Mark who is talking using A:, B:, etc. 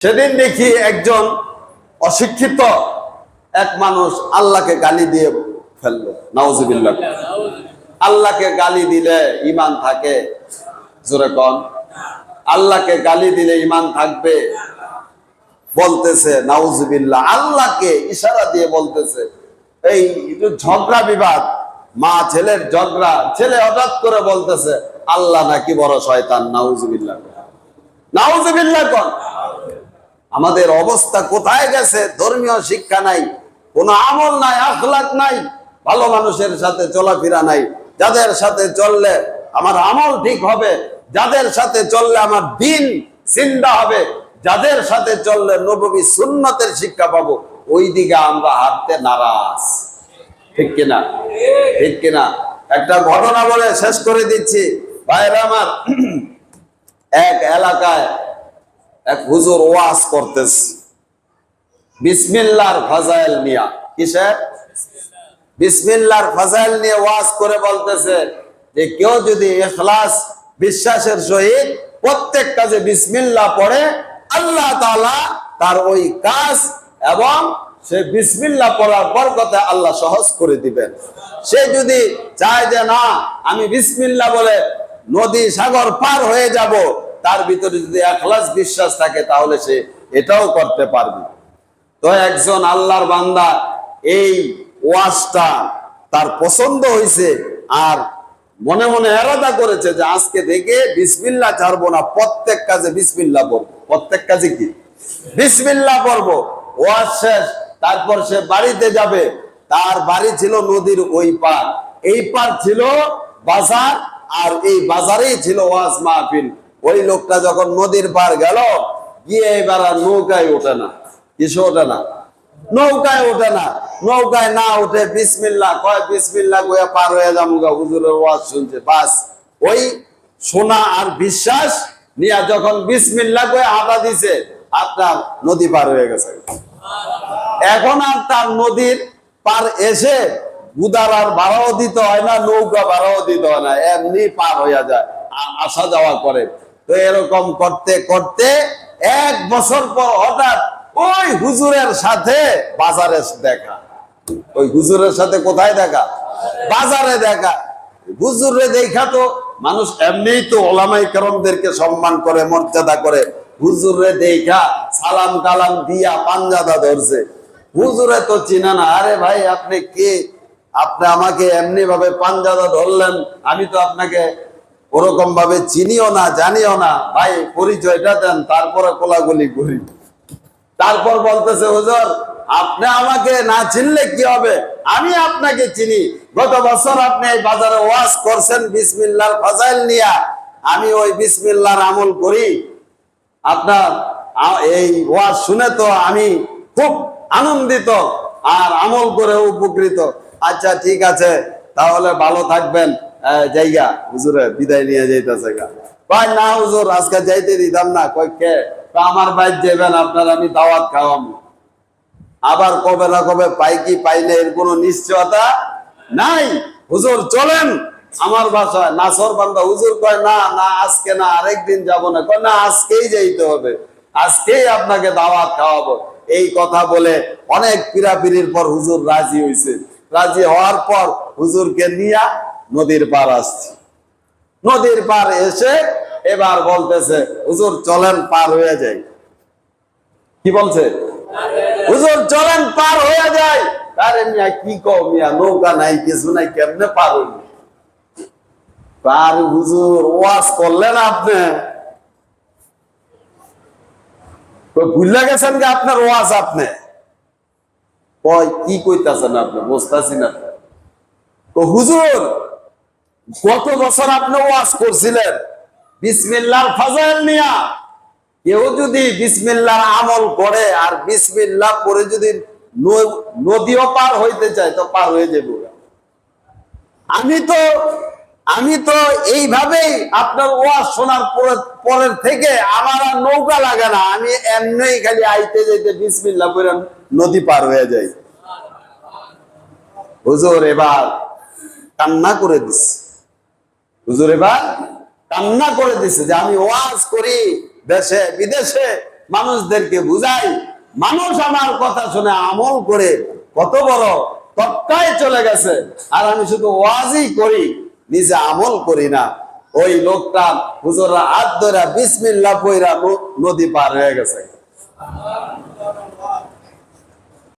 A: সেদিন দেখি একজন অশিক্ষিত এক মানুষ আল্লাহকে গালি দিয়ে ফেলল। নাউজুবিল্লাহ। আল্লাহকে গালি দিলে ইমান থাকে। জোরে কন। আল্লাহকে গালি দিলে ইমান থাকবে। বলতেছে, নাউজুবিল্লাহ। আল্লাহকে ইশারা দিয়ে বলতেছে, এই ঝগড়া বিবাদ, মা ছেলের ঝগড়া, ছেলে হঠাৎ করে বলতেছে, আল্লাহ নাকি বড় শয়তান। নাউজুবিল্লাহ নাউজুবিল্লাহ কন। আমাদের অবস্থা কোথায় গেছে? ধর্মীয় শিক্ষা নাই, কোনো আমল নাই আখলাক নাই, ভালো মানুষের সাথে চলাফেরা নাই। যাদের সাথে চললে আমার আমল ঠিক হবে, যাদের সাথে চললে আমার দিন চিন্তা হবে, যাদের সাথে চললে নবী সুন্নতের শিক্ষা পাবো ওই দিকে আমরা হাঁটতে নারাজ। ঠিক কিনা? ঠিক কিনা? একটা ঘটনা বলে শেষ করে দিচ্ছি। ভাইরা আমার, এক এলাকায় এক হুজুর ওয়াজ করতেছে। বিসমিল্লার ফাজাইল নিয়া। কিসের বিসমিল্লার ফাজাইল নিয়ে ওয়াজ করে বলতেছে যে কেউ যদি ইখলাস, বিশ্বাসের সহিত প্রত্যেক কাজে বিসমিল্লাহ পড়ে, আল্লাহ তাআলা তার ওই কাজ এবং সে বিসমিল্লাহ পড়ার বরকতে আল্লাহ সহজ করে দিবেন। সে যদি চায় যে না, আমি বিসমিল্লাহ বলে নদী সাগর পার হয়ে যাব তার ভিতরে যদি একলাস বিশ্বাস থাকে, তাহলে সে এটাও করতে পারবে। তো একজন আল্লাহর বান্দা এই ওয়াজটা তার পছন্দ হয়েছে আর মনে মনে এরাদা করেছে যে, আজকে থেকে বিসমিল্লা ছাড়বো না, প্রত্যেক কাজে বিসমিল্লা পড়ব। প্রত্যেক কাজে কি? বিসমিল্লা পড়ব। ওয়াজ শেষ, তারপর সে বাড়িতে যাবে। তার বাড়ি ছিল নদীর ওই পার এই পার ছিল বাজার আর এই বাজারেই ছিল ওয়াজ মাহফিল। ওই লোকটা যখন নদীর পার গেল, গিয়ে এবার আর নৌকায় ওঠে না কিছু ওঠে না? নৌকায় ওঠে না। নৌকায় না উঠে বিসমিল্লা, কয় বিসমিল্লা কয়ে পার হয়ে যাব গা, হুজুরের ওয়াজ শুনছে, বাস। ওই সোনা আর বিশ্বাস নিয়ে যখন বিসমিল্লা কয়ে হাঁটা দিছে, আপনার নদী পার হয়ে গেছে। এখন আর তার নদীর পার এসে গুদার আর ভাড়াও দিতে হয় না, নৌকা ভাড়াও দিতে হয় না, এমনি পার হইয়া যায় আসা যাওয়া করে। তো এরকম করতে করতে এক বছর পর হঠাৎ ওই হুজুরের সাথে বাজারে দেখা। ওই হুজুরের সাথে কোথায় দেখা? বাজারে দেখা। হুজুরে দেখা তো মানুষ এমনিই তো ওলামাই করমদেরকে সম্মান করে, মর্যাদা করে। হুজুরে দেখা সালাম কালাম দিয়া পাঞ্জাদা ধরছে। হুজুরে তো চিনা না, আরে ভাই, আপনি কে? আপনি আমাকে এমনি ভাবে পাঞ্জাদা ধরলেন, আমি তো আপনাকে ওরকম ভাবে চিনিও না, জানিও না। ভাই, পরিচয়টা দেন, তারপরে কোলাগুলি করি। তারপর বলতেছে, হুজুর, আপনি আমাকে না চিনলে কি হবে? আমি আপনাকে চিনি। গত বছর আপনি এই বাজারে ওয়াজ করছেন বিসমিল্লার ফাজাইল নিয়া। আমি ওই বিসমিল্লার আমল করি। আপনার এই ওয়াজ শুনে তো আমি খুব আনন্দিত আর আমল করে উপকৃত। আচ্ছা ঠিক আছে, তাহলে ভালো থাকবেন। জায়গা হুজুরে বিদায় নিয়ে যাইতেছে গা। ভাই না হুজুর আজকে যাইতে দিতাম না কই কে? কয়, আমার বাইর যাবেন আপনার আমি দাওয়াত খাওয়াম। আবার কবে না কবে পাই কি পাই না এর কোনো নিশ্চয়তা নাই। হুজুর চলেন আমার বাসায়। নাসর বান্দা হুজুর কয় না না আজকে না আরেকদিন যাব না। কয় না আজকেই যাইতে হবে। আজকেই আপনাকে দাওয়াত খাওয়াবো। এই কথা বলে অনেক পিরাপিরির পর হুজুর রাজি হইছে। রাজি হওয়ার পর হুজুরকে নিয়া নদীর পার আসছে। নদীর পার এসে এবার বলতেছে, হুজুর, চলেন পার হয়ে যাই। কি বলছে? হুজুর, চলেন পার হয়ে যায় আরে মিয়া, কি মিয়া, নৌকা নাই, কিছু নাই, কেমনে পার হইল পার হুজুর, ওয়াজ করলেন আপনি। তো ভুলে গেছেন যে আপনার ওয়াজ আপনি? কয় কি কইতাছেন আপনি, বুঝতেছি না। তো হুজুর গত বছর আপনি ওয়াজ করছিলেন, বিসমিল্লার ফাজাইল নিয়া। কেউ যদি বিসমিল্লার আমল করে আর বিসমিল্লাহ পরে যদি নদীও পার হইতে চায়, তো পার হয়ে যাবে আমি তো আমি তো এইভাবেই আপনার ওয়াজ শোনার পরে- পরের থেকে আমার আর নৌকা লাগে না। আমি এমনি খালি আইতে যাইতে বিসমিল্লা করে নদী পার হয়ে যাই। হুজুর, এবার কান্না করে দিস হুজুর, এবার কান্না করে দিছে যে আমি ওয়াজ করি দেশে, বিদেশে, মানুষদেরকে বুঝাই। মানুষ আমার কথা শুনে আমল করে কত বড় তক্কায় চলে গেছে। আর আমি শুধু ওয়াজই করি, নিজে আমল করি না। ওই লোকটা হুজুররা হাত ধরে বিসমিল্লা পইরা নদী পার হয়ে গেছে।